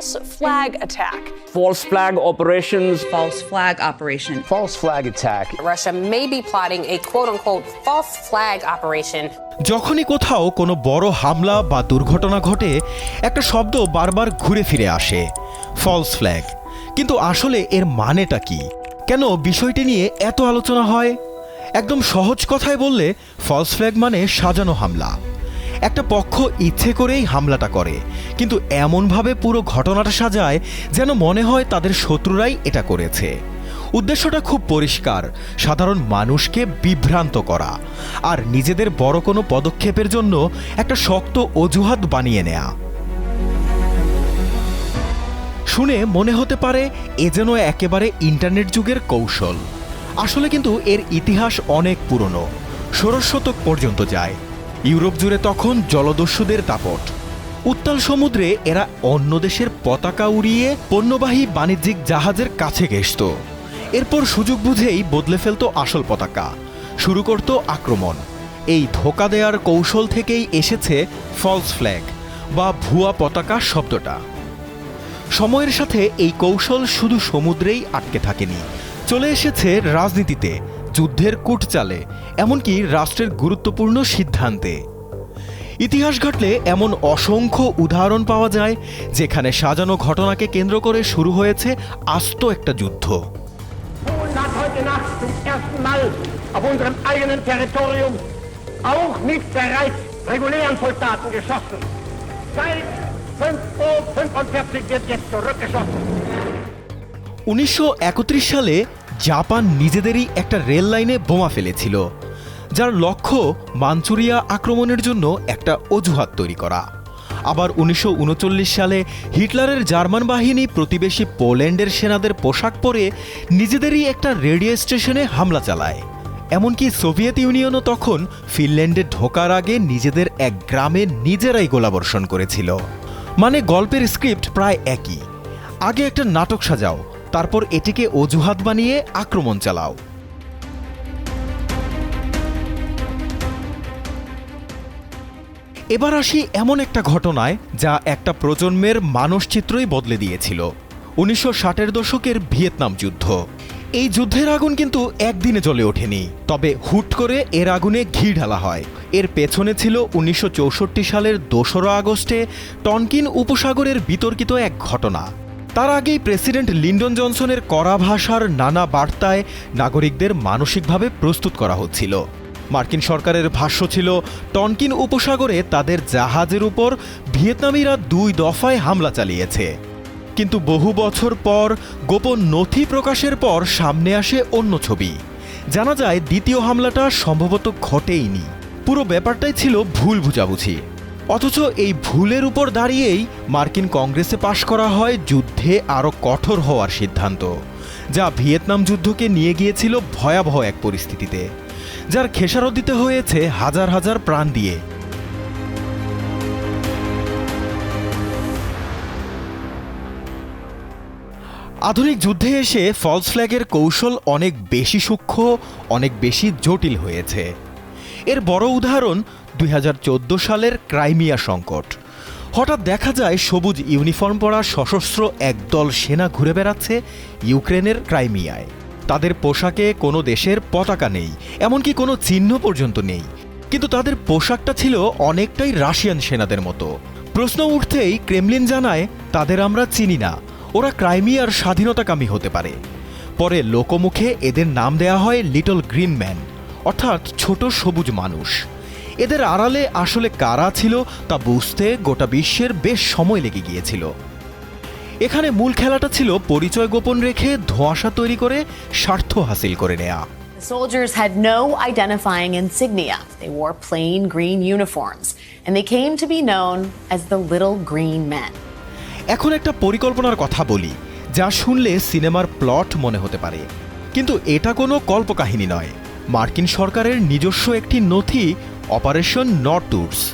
false flag attack. false flag operations false flag operation. false flag attack. Russia may be plotting a quote unquote false flag operation যখনই কোথাও কোনো বড় হামলা বা দুর্ঘটনা ঘটে একটা শব্দ বারবার ঘুরে ফিরে আসে ফলস ফ্ল্যাগ কিন্তু আসলে এর মানেটা কি কেন বিষয়টি নিয়ে এত আলোচনা হয় একদম সহজ কথায় বললে ফলস ফ্ল্যাগ মানে সাজানো হামলা একটা পক্ষ ইচ্ছে করেই হামলাটা করে, কিন্তু এমনভাবে পুরো ঘটনাটা সাজায় যেন মনে হয় তাদের শত্রুরাই এটা করেছে। উদ্দেশ্যটা খুব পরিষ্কার, সাধারণ মানুষকে বিভ্রান্ত করা আর নিজেদের বড় কোনো পদক্ষেপের জন্য একটা শক্ত অজুহাত বানিয়ে নেয়া। শুনে মনে হতে পারে এ যেন একেবারে ইন্টারনেট যুগের কৌশল। আসলে কিন্তু এর ইতিহাস অনেক পুরনো, ষোড়শ শতক পর্যন্ত যায়। ইউরোপ জুড়ে তখন জলদস্যুদের দাপট। উত্তাল সমুদ্রে এরা অন্য দেশের পতাকা উড়িয়ে পণ্যবাহী বাণিজ্যিক জাহাজের কাছে ঘেসত এরপর সুযোগ বুঝেই বদলে ফেলত আসল পতাকা, শুরু করত আক্রমণ। এই ধোকা দেওয়ার কৌশল থেকেই এসেছে ফলস ফ্ল্যাগ বা ভুয়া পতাকা শব্দটা। সময়ের সাথে এই কৌশল শুধু সমুদ্রেই আটকে থাকেনি, চলে এসেছে রাজনীতিতে যুদ্ধের কূটচালে এমনকি রাষ্ট্রের গুরুত্বপূর্ণ সিদ্ধান্তে। ইতিহাস ঘটলে এমন অসংখ্য উদাহরণ পাওয়া যায়, যেখানে সাজানো ঘটনাকে কেন্দ্র করে শুরু হয়েছে আস্ত একটা যুদ্ধ। Seit 5.45 Uhr wird jetzt zurückgeschossen. উনিশশো একত্রিশ সালে জাপান নিজেদেরই একটা রেল লাইনে বোমা ফেলেছিল, যার লক্ষ্য মাঞ্চুরিয়া আক্রমণের জন্য একটা অজুহাত তৈরি করা। আবার উনিশশো উনচল্লিশ সালে হিটলারের জার্মান বাহিনী প্রতিবেশী পোল্যান্ডের সেনাদের পোশাক পরে নিজেদেরই একটা রেডিও স্টেশনে হামলা চালায়। এমনকি সোভিয়েত ইউনিয়নও তখন ফিনল্যান্ডে ঢোকার আগে নিজেদের এক গ্রামে নিজেরাই গোলাবর্ষণ করেছিল। মানে গল্পের স্ক্রিপ্ট প্রায় একই। আগে একটা নাটক সাজাও তারপর এটিকে অজুহাত বানিয়ে আক্রমণ চালাও। এবার আসি এমন একটা ঘটনায় যা একটা প্রজন্মের মানসচিত্রই বদলে দিয়েছিল। উনিশশো ষাটের দশকের ভিয়েতনাম যুদ্ধ। এই যুদ্ধের আগুন কিন্তু একদিনে জ্বলে ওঠেনি, তবে হুট করে এর আগুনে ঘি ঢালা হয়। এর পেছনে ছিল উনিশশো চৌষট্টি সালের দোসরা আগস্টে টনকিন উপসাগরের বিতর্কিত এক ঘটনা। তার আগেই প্রেসিডেন্ট লিন্ডন জনসনের কড়া ভাষার নানা বার্তায় নাগরিকদের মানসিকভাবে প্রস্তুত করা হচ্ছিল। মার্কিন সরকারের ভাষ্য ছিল, টনকিন উপসাগরে তাদের জাহাজের উপর ভিয়েতনামিরা দুই দফায় হামলা চালিয়েছে। কিন্তু বহু বছর পর গোপন নথি প্রকাশের পর সামনে আসে অন্য ছবি। জানা যায়, দ্বিতীয় হামলাটা সম্ভবত ঘটেইনি। পুরো ব্যাপারটাই ছিল ভুল বুঝাবুঝি। অথচ এই ভুলের উপর দাঁড়িয়েই মার্কিন কংগ্রেসে পাশ করা হয় যুদ্ধে আরও কঠোর হওয়ার সিদ্ধান্ত, যা ভিয়েতনাম যুদ্ধকে নিয়ে গিয়েছিল ভয়াবহ এক পরিস্থিতিতে, যার খেসারত দিতে হয়েছে হাজার হাজার প্রাণ দিয়ে। আধুনিক যুদ্ধে এসে ফলস ফ্ল্যাগের কৌশল অনেক বেশি সূক্ষ্ম, অনেক বেশি জটিল হয়েছে। এর বড় উদাহরণ দুই হাজার চোদ্দ সালের ক্রাইমিয়া সংকট। হঠাৎ দেখা যায় সবুজ ইউনিফর্ম পরা সশস্ত্র একদল সেনা ঘুরে বেড়াচ্ছে ইউক্রেনের ক্রাইমিয়ায়। তাদের পোশাকে কোনো দেশের পতাকা নেই, এমনকি কোনো চিহ্ন পর্যন্ত নেই। কিন্তু তাদের পোশাকটা ছিল অনেকটাই রাশিয়ান সেনাদের মতো। প্রশ্ন উঠতেই ক্রেমলিন জানায়, তাদের আমরা চিনি না। ওরা ক্রাইমিয়ার স্বাধীনতাকামী হতে পারে। পরে লোকমুখে এদের নাম দেয়া হয় লিটল গ্রিন ম্যান। অর্থাৎ ছোট সবুজ মানুষ। এদের আড়ালে আসলে কারা ছিল তা বুঝতে গোটা বিশ্বের বেশ সময় লেগে গিয়েছিল। এখানে মূল খেলাটা ছিল পরিচয় গোপন রেখে ধোঁয়াশা তৈরি করে স্বার্থ হাসিল করে নেয়া। The soldiers had no identifying insignia. They wore plain green uniforms, and they came to be known as the Little Green Men. এখন একটা পরিকল্পনার কথা বলি যা শুনলে সিনেমার প্লট মনে হতে পারে। কিন্তু এটা কোনো কল্পকাহিনী নয়। মার্কিন সরকারের নিজস্ব একটি নথি অপারেশন নর্টুর্স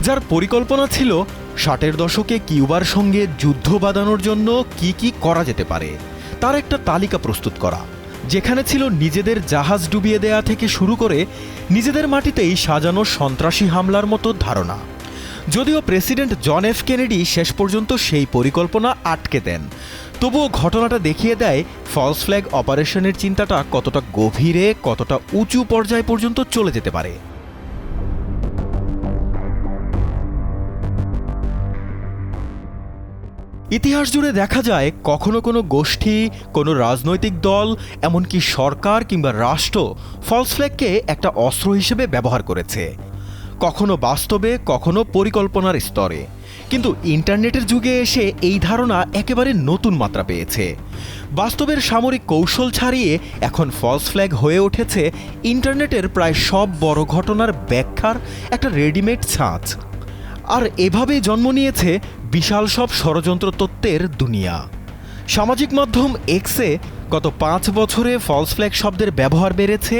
যার পরিকল্পনা ছিল ষাটের দশকে কিউবার সঙ্গে যুদ্ধ বাঁধানোর জন্য কি কি করা যেতে পারে, তার একটা তালিকা প্রস্তুত করা, যেখানে ছিল নিজেদের জাহাজ ডুবিয়ে দেয়া থেকে শুরু করে নিজেদের মাটিতেই সাজানো সন্ত্রাসী হামলার মতো ধারণা। যদিও প্রেসিডেন্ট জন এফ কেনেডি শেষ পর্যন্ত সেই পরিকল্পনা আটকে দেন তবুও ঘটনাটা দেখিয়ে দেয় ফলস ফ্ল্যাগ অপারেশনের চিন্তাটা কতটা গভীরে, কতটা উঁচু পর্যায় পর্যন্ত চলে যেতে পারে। ইতিহাস জুড়ে দেখা যায়, কখনো কোনো গোষ্ঠী, কোনো রাজনৈতিক দল, এমনকি সরকার কিংবা রাষ্ট্র ফলস ফ্ল্যাগকে একটা অস্ত্র হিসেবে ব্যবহার করেছে। কখনো বাস্তবে, কখনো পরিকল্পনার স্তরে। কিন্তু ইন্টারনেটের যুগে এসে এই ধারণা একেবারে নতুন মাত্রা পেয়েছে। বাস্তবের সামরিক কৌশল ছাড়িয়ে এখন ফলস ফ্ল্যাগ হয়ে উঠেছে ইন্টারনেটের প্রায় সব বড় ঘটনার ব্যাখ্যার একটা রেডিমেড ছাঁচ। আর এভাবেই জন্ম নিয়েছে বিশাল সব ষড়যন্ত্র তত্ত্বের দুনিয়া। সামাজিক মাধ্যম এক্সে গত পাঁচ বছরে ফলস ফ্ল্যাগ শব্দের ব্যবহার বেড়েছে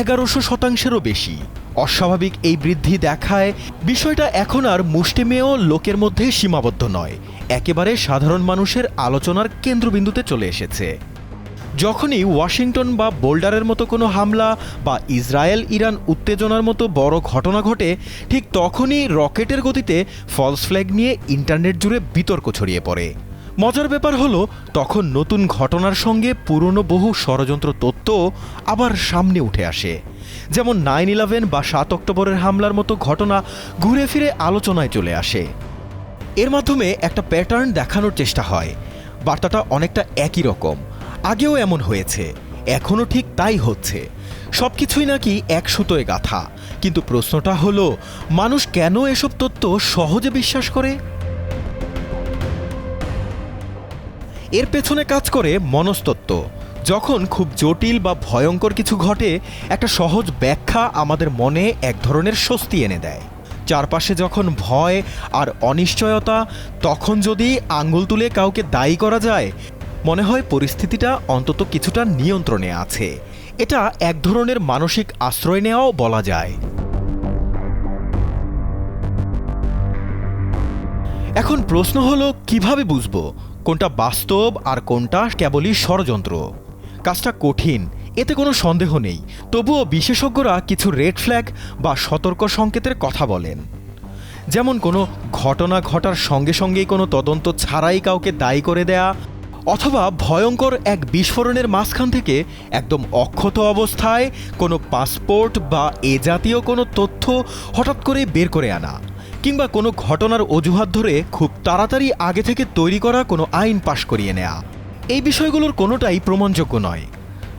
এগারোশো শতাংশেরও বেশি। অস্বাভাবিক এই বৃদ্ধি দেখায়, বিষয়টা এখন আর মুষ্টিমেয় লোকের মধ্যে সীমাবদ্ধ নয়। একেবারে সাধারণ মানুষের আলোচনার কেন্দ্রবিন্দুতে চলে এসেছে। যখনই ওয়াশিংটন বা বোল্ডারের মতো কোনো হামলা বা ইসরায়েল ইরান উত্তেজনার মতো বড় ঘটনা ঘটে, ঠিক তখনই রকেটের গতিতে ফলস ফ্ল্যাগ নিয়ে ইন্টারনেট জুড়ে বিতর্ক ছড়িয়ে পড়ে। মজার ব্যাপার হলো, তখন নতুন ঘটনার সঙ্গে পুরনো বহু ষড়যন্ত্র তত্ত্ব আবার সামনে উঠে আসে। যেমন নাইন ইলেভেন বা সাত অক্টোবরের হামলার মতো ঘটনা ঘুরে ফিরে আলোচনায় চলে আসে। এর মাধ্যমে একটা প্যাটার্ন দেখানোর চেষ্টা হয়। বার্তাটা অনেকটা একই রকম। আগেও এমন হয়েছে। এখনও ঠিক তাই হচ্ছে। সব কিছুই নাকি এক সুতোয় গাথা। কিন্তু প্রশ্নটা হলো, মানুষ কেন এসব তত্ত্ব সহজে বিশ্বাস করে? এর পেছনে কাজ করে মনস্তত্ত্ব। যখন খুব জটিল বা ভয়ঙ্কর কিছু ঘটে, একটা সহজ ব্যাখ্যা আমাদের মনে এক ধরনের স্বস্তি এনে দেয়। চারপাশে যখন ভয় আর অনিশ্চয়তা, তখন যদি আঙ্গুল তুলে কাউকে দায়ী করা যায়, মনে হয় পরিস্থিতিটা অন্তত কিছুটা নিয়ন্ত্রণে আছে। এটা এক ধরনের মানসিক আশ্রয় নেওয়াও বলা যায়। এখন প্রশ্ন হলো, কীভাবে বুঝব? কোনটা বাস্তব আর কোনটা কেবলই ষড়যন্ত্র? কাজটা কঠিন, এতে কোনো সন্দেহ নেই। তবুও বিশেষজ্ঞরা কিছু রেড ফ্ল্যাগ বা সতর্ক সংকেতের কথা বলেন। যেমন কোনো ঘটনা ঘটার সঙ্গে সঙ্গেই কোনো তদন্ত ছাড়াই কাউকে দায়ী করে দেয়া, অথবা ভয়ঙ্কর এক বিস্ফোরণের মাঝখান থেকে একদম অক্ষত অবস্থায় কোনো পাসপোর্ট বা এ জাতীয় কোনো তথ্য হঠাৎ করে বের করে আনা। কিংবা কোনো ঘটনার অজুহাত ধরে খুব তাড়াতাড়ি আগে থেকে তৈরি করা কোনো আইন পাশ করিয়ে নেয়া। এই বিষয়গুলোর কোনোটাই প্রমাণযোগ্য নয়।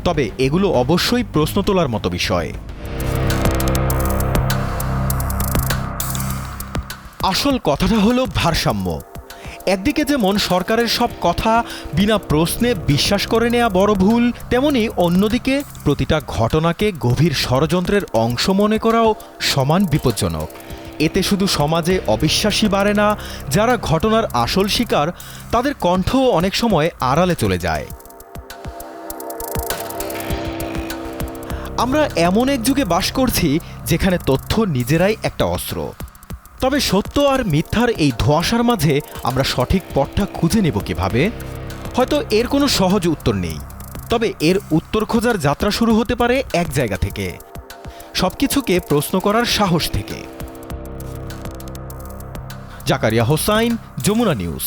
তবে এগুলো অবশ্যই প্রশ্ন তোলার মতো বিষয়। আসল কথাটা হলো ভারসাম্য। একদিকে যেমন সরকারের সব কথা বিনা প্রশ্নে বিশ্বাস করে নেয়া বড় ভুল, তেমনি অন্যদিকে প্রতিটা ঘটনাকে গভীর ষড়যন্ত্রের অংশ মনে করাও সমান বিপজ্জনক। এতে শুধু সমাজে অবিশ্বাসী বাড়ে না, যারা ঘটনার আসল শিকার, তাদের কণ্ঠও অনেক সময় আড়ালে চলে যায়। আমরা এমন এক যুগে বাস করছি, যেখানে তথ্য নিজেরাই একটা অস্ত্র। তবে সত্য আর মিথ্যার এই ধোঁয়াশার মাঝে আমরা সঠিক পথটা খুঁজে নেব কীভাবে? হয়তো এর কোনো সহজ উত্তর নেই। তবে এর উত্তর খোঁজার যাত্রা শুরু হতে পারে এক জায়গা থেকে। সবকিছুকে প্রশ্ন করার সাহস থেকে। জাকারিয়া হোসাইন যমুনা নিউজ।